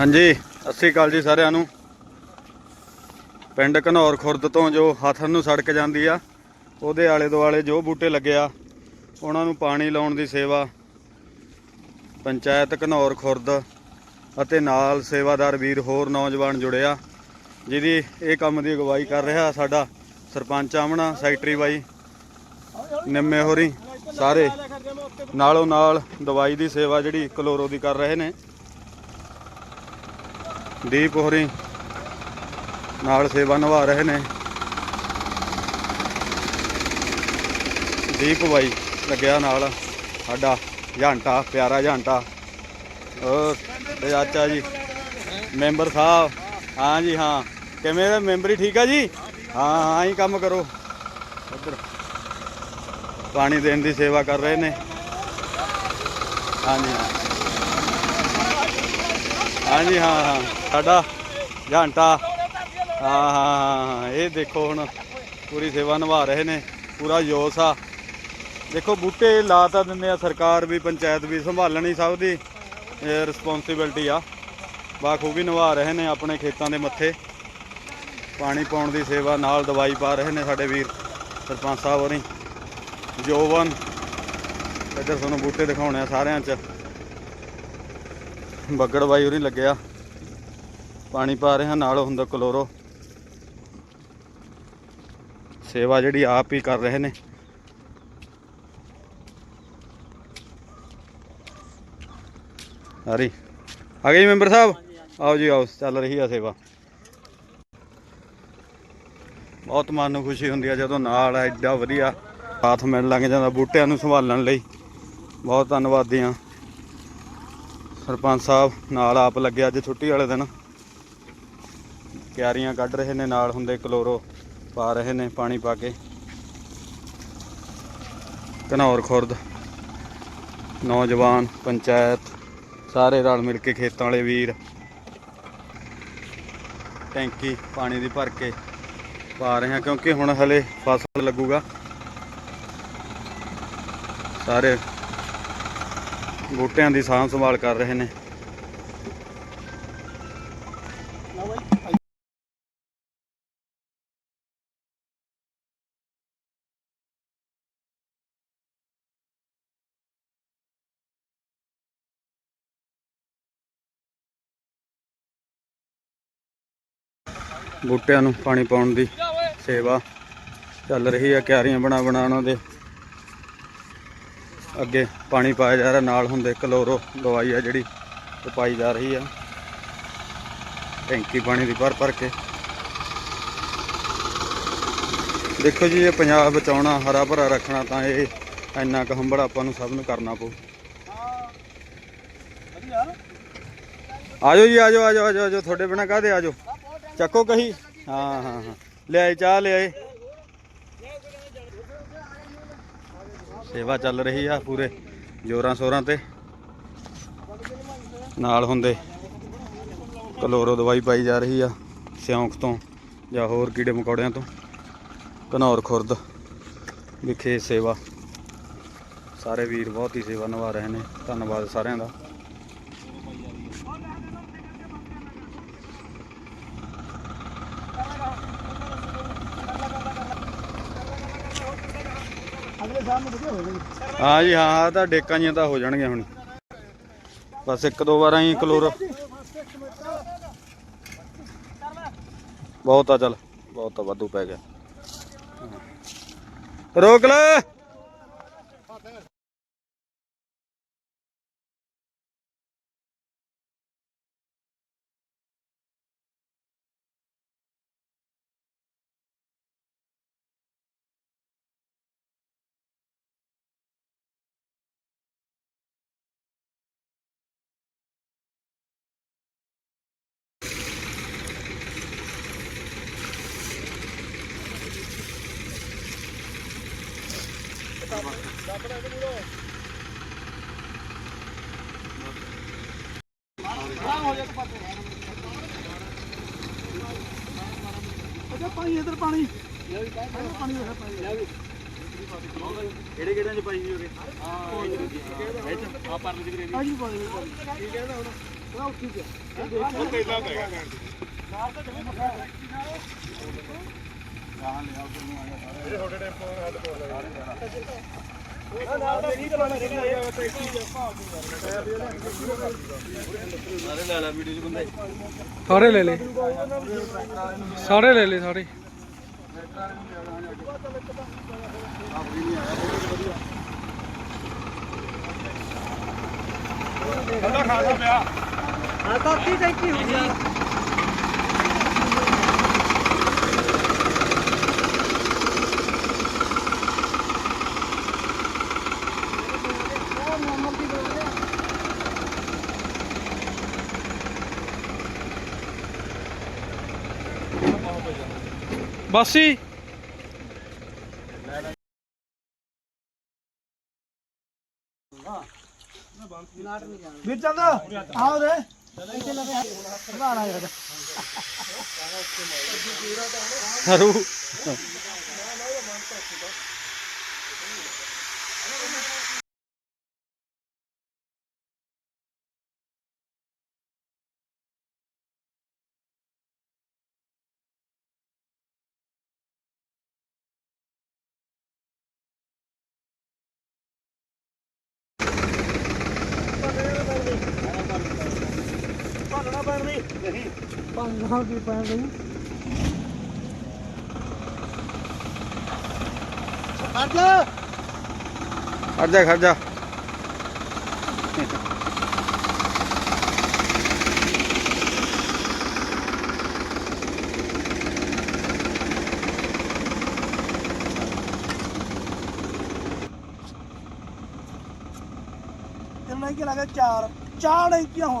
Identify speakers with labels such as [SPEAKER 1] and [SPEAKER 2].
[SPEAKER 1] ਹਾਂਜੀ, ਸਤਿ ਸ਼੍ਰੀ ਅਕਾਲ ਜੀ ਸਾਰਿਆਂ ਨੂੰ। ਪਿੰਡ ਘਨੌਰ ਖੁਰਦ ਤੋਂ ਜੋ ਹਥਨ ਨੂੰ ਸੜਕ ਜਾਂਦੀ ਆ, ਉਹਦੇ ਆਲੇ ਦੁਆਲੇ ਜੋ ਬੂਟੇ ਲੱਗੇ ਆ, ਉਹਨਾਂ ਨੂੰ ਪਾਣੀ ਲਾਉਣ ਦੀ ਸੇਵਾ ਪੰਚਾਇਤ ਘਨੌਰ ਖੁਰਦ ਅਤੇ ਨਾਲ ਸੇਵਾਦਾਰ ਵੀਰ ਹੋਰ ਨੌਜਵਾਨ ਜੁੜਿਆ ਜਿਹਦੀ ਇਹ ਕੰਮ ਦੀ ਅਗਵਾਈ ਕਰ ਰਿਹਾ ਸਾਡਾ ਸਰਪੰਚ ਆਮਣਾ ਸੈਕਟਰੀ ਬਾਈ, ਨਿੰਮੇ ਹੋਰੀ, ਸਾਰੇ। ਨਾਲੋਂ ਨਾਲ ਦਵਾਈ ਦੀ ਸੇਵਾ ਜਿਹੜੀ ਕਲੋਰੋ ਦੀ ਕਰ ਰਹੇ ਨੇ। ਦੀਪ ਹੋਰੀ ਨਾਲ ਸੇਵਾ ਨਿਭਾ ਰਹੇ ਨੇ। ਦੀਪ ਬਾਈ ਲੱਗਿਆ ਨਾਲ, ਸਾਡਾ ਝਾਂਟਾ, ਪਿਆਰਾ ਝਾਂਟਾ। ਹੋਰ, ਤੇ ਚਾਚਾ ਜੀ, ਮੈਂਬਰ ਸਾਹਿਬ, ਹਾਂ ਜੀ, ਹਾਂ। ਕਿਵੇਂ ਦਾ ਮੈਂਬਰੀ ਠੀਕ ਆ ਜੀ? ਹਾਂ ਹਾਂ, ਹੀ ਕੰਮ ਕਰੋ। ਉੱਧਰ ਪਾਣੀ ਦੇਣ ਦੀ ਸੇਵਾ ਕਰ ਰਹੇ ਨੇ। ਹਾਂਜੀ ਹਾਂ। ਹਾਂਜੀ ਹਾਂ ਹਾਂ। ਸਾਡਾ ਘੰਟਾ ਹਾਂ ਹਾਂ ਹਾਂ ਹਾਂ, ਇਹ ਦੇਖੋ ਹੁਣ ਪੂਰੀ ਸੇਵਾ ਨਿਭਾ ਰਹੇ ਨੇ ਪੂਰਾ ਜੋਸ਼ ਆ। ਦੇਖੋ ਬੂਟੇ ਲਾ ਤਾਂ ਦਿੰਦੇ ਆ ਸਰਕਾਰ ਵੀ ਪੰਚਾਇਤ ਵੀ ਸੰਭਾਲਣੀ ਸਭ ਦੀ ਇਹ ਰਿਸਪੌਂਸਿਬਿਲਟੀ ਆ। ਬਾਖੂਬੀ ਨਿਭਾ ਰਹੇ ਨੇ ਆਪਣੇ ਖੇਤਾਂ ਦੇ ਮੱਥੇ। ਪਾਣੀ ਪਾਉਣ ਦੀ ਸੇਵਾ ਨਾਲ ਦਵਾਈ ਪਾ ਰਹੇ ਨੇ ਸਾਡੇ ਵੀਰ ਸਰਪੰਚ ਸਾਹਿਬ ਹੋਰੀ। ਜੋਵਨ ਇੱਧਰ ਤੁਹਾਨੂੰ ਬੂਟੇ ਦਿਖਾਉਣੇ ਆ ਸਾਰਿਆਂ 'ਚ। ਬੱਗੜ ਬਾਈ ਉਰੀ ਲੱਗਿਆ। ਪਾਣੀ ਪਾ ਰਹੇ ਹਾਂ, ਨਾਲ ਹੁੰਦਾ ਕਲੋਰੋ। ਸੇਵਾ ਜਿਹੜੀ ਆਪ ਹੀ ਕਰ ਰਹੇ ਨੇ। ਹਰੀ, ਆ ਗਏ ਮੈਂਬਰ ਸਾਹਿਬ? ਆਓ ਜੀ, ਆਓ, ਚੱਲ ਰਹੀ ਆ ਸੇਵਾ। ਬਹੁਤ ਮਨ ਨੂੰ ਖੁਸ਼ੀ ਹੁੰਦੀ ਆ ਜਦੋਂ ਨਾਲ ਐਡਾ ਵਧੀਆ ਸਾਥ ਮਿਲਣ ਲੱਗ ਜਾਂਦਾ ਬੂਟਿਆਂ ਨੂੰ ਸੰਭਾਲਣ ਲਈ। ਬਹੁਤ ਧੰਨਵਾਦੀ ਆ। ਸਰਪੰਚ ਸਾਹਿਬ, ਨਾਲ ਆਪ ਲੱਗੇ ਅੱਜ ਛੁੱਟੀ ਵਾਲੇ ਦਿਨ। ਕਿਆਰੀਆਂ ਕੱਢ ਰਹੇ ਨੇ, ਨਾਲ ਹੁੰਦੇ ਕਲੋਰੋ ਪਾ ਰਹੇ ਨੇ ਪਾਣੀ ਪਾ ਕੇ। ਘਨੌਰ ਖੁਰਦ, ਨੌਜਵਾਨ, ਪੰਚਾਇਤ, ਸਾਰੇ ਰਲ ਮਿਲ ਕੇ ਖੇਤਾਂ ਵਾਲੇ ਵੀਰ, ਟੈਂਕੀ ਪਾਣੀ ਦੀ ਭਰ ਕੇ ਪਾ ਰਹੇ ਹਾਂ, ਕਿਉਂਕਿ ਹੁਣ ਹਲੇ ਫਸਲ ਲੱਗੂਗਾ। ਸਾਰੇ ਬੂਟਿਆਂ ਦੀ ਸਾਂਭ ਸੰਭਾਲ ਕਰ ਰਹੇ ਨੇ। ਬੂਟਿਆਂ ਨੂੰ ਪਾਣੀ ਪਾਉਣ ਦੀ ਸੇਵਾ ਚੱਲ ਰਹੀ ਹੈ ਕਿਆਰੀਆਂ ਬਣਾ ਬਣਾ ਉਹਨਾਂ ਦੇ। ਅੱਗੇ ਪਾਣੀ ਪਾਇਆ ਜਾ ਰਿਹਾ ਨਾਲ ਹੁੰਦੇ ਕਲੋਰੋ ਦਵਾਈ ਆ ਜਿਹੜੀ ਉਹ ਪਾਈ ਜਾ ਰਹੀ ਆ। ਟੈਂਕੀ ਪਾਣੀ ਦੀ ਭਰ ਭਰ ਕੇ। ਦੇਖੋ ਜੀ ਇਹ ਪੰਜਾਬ ਬਚਾਉਣਾ ਹਰਾ ਭਰਾ ਰੱਖਣਾ ਤਾਂ ਇਹ ਇੰਨਾ ਕੁ ਹੰਬੜ ਆਪਾਂ ਨੂੰ ਸਭ ਨੂੰ ਕਰਨਾ ਪਊ। ਆਜੋ ਜੀ ਆਜੋ ਆਜੋ ਆਜੋ ਆਜੋ ਤੁਹਾਡੇ ਬਿਨਾ ਕਾਹਦੇ ਆਜੋ? ਚੱਕੋ ਕਹੀ। ਹਾਂ ਹਾਂ ਹਾਂ। ਲਿਆਏ ਚਾਹ ਲਿਆਏ ਸੇਵਾ ਚੱਲ ਰਹੀ ਆ ਪੂਰੇ ਜੋਰਾਂ ਸ਼ੋਰਾਂ ਤੇ। ਨਾਲ ਹੁੰਦੇ ਕਲੋਰੋ ਦਵਾਈ ਪਾਈ ਜਾ ਰਹੀ ਆ ਸਿਉਂਖ ਤੋਂ ਜਾਂ ਹੋਰ ਕੀੜੇ ਮਕੌੜਿਆਂ ਤੋਂ। ਘਨੌਰ ਖੁਰਦ ਵਿਖੇ ਸੇਵਾ। ਸਾਰੇ ਵੀਰ ਬਹੁਤ ਹੀ ਸੇਵਾ ਨਿਭਾ ਰਹੇ ਨੇ। ਧੰਨਵਾਦ ਸਾਰਿਆਂ ਦਾ
[SPEAKER 2] ਅਗਲੇ ਸਾਲ ਨੂੰ ਵਧੀਆ ਹੋ
[SPEAKER 1] ਹਾਂ ਜੀ ਹਾਂ, ਤਾਂ ਡੇਕਾਂ ਜੀਆਂ ਤਾਂ ਹੋ ਜਾਣਗੀਆਂ ਹੁਣ। ਬਸ ਇੱਕ ਦੋ ਵਾਰਾਂ ਹੀ ਕਲੋਰ। ਬਹੁਤ ਆ, ਚੱਲ। ਬਹੁਤ ਆ, ਵਾਧੂ ਪੈ ਗਿਆ। ਰੋਕ ਲੈ।
[SPEAKER 2] ਅੱਛਾ ਪਾਣੀ ਇਧਰ ਪਾਣੀ ਇੱਧਰ ਪਾਣੀ ਹੋਇਆ ਪਾਣੀ
[SPEAKER 1] ਕਿਹੜੇ ਕਿਹੜਿਆਂ ਚ ਪਾਈ ਜੀ ਉਹਦੇ?
[SPEAKER 2] ਆ ਪਰਲੇ ਦੀ ਗ੍ਰੇਡੀ ਆ ਜੀ ਪਾਣੀ ਕੀ ਕਹਿੰਦਾ ਹੁਣ ਉਹ ਠੀਕ ਹੈ
[SPEAKER 3] ਉਹ ਤੇਲਾ ਤਾਂ ਹੈਗਾ ਕਹਿਣ ਦੀ ਇਹ ਤੁਹਾਡੇ ਟੈਂਪੋ ਨਾਲ ਹੱਦ ਕੋਲ
[SPEAKER 2] ਨਾਲ ਤਾਂ ਨਹੀਂ ਕਰਾਉਣਾ
[SPEAKER 4] ਸਾਰੇ ਲੈ ਲੈ। ਸਾਰੇ ਲੈ ਲੈ ਸਾਰੇ।
[SPEAKER 3] ਠੰਡਾ ਖਾਸਾ ਪਿਆ।
[SPEAKER 2] ਹਾਂ ਤਾਂ 30 ਟੈਂਕੀ ਹੋ ਗਈ
[SPEAKER 4] ਬਾਸੀ।
[SPEAKER 2] ਵੀਰ ਚੰਦ ਆਓ ਰੇ ਇੱਥੇ ਲੱਗੇ ਬਣਾਣਾ ਯਾਰ
[SPEAKER 1] ਹਰੂ।
[SPEAKER 2] ਭਾਲਣਾ ਪੈਣ ਦੀ ਨਹੀਂ ਭਾਲਣਾ ਕੀ ਪੈਣ ਦੀ ਅੱਜ
[SPEAKER 1] ਖੜ ਜਾ ਖੜ ਜਾ
[SPEAKER 2] ਕਿੰਨਾ ਕੀ ਲੱਗਾ ਚਾਰ ਚਾਰ ਇੰਚੀਆਂ ਹੋ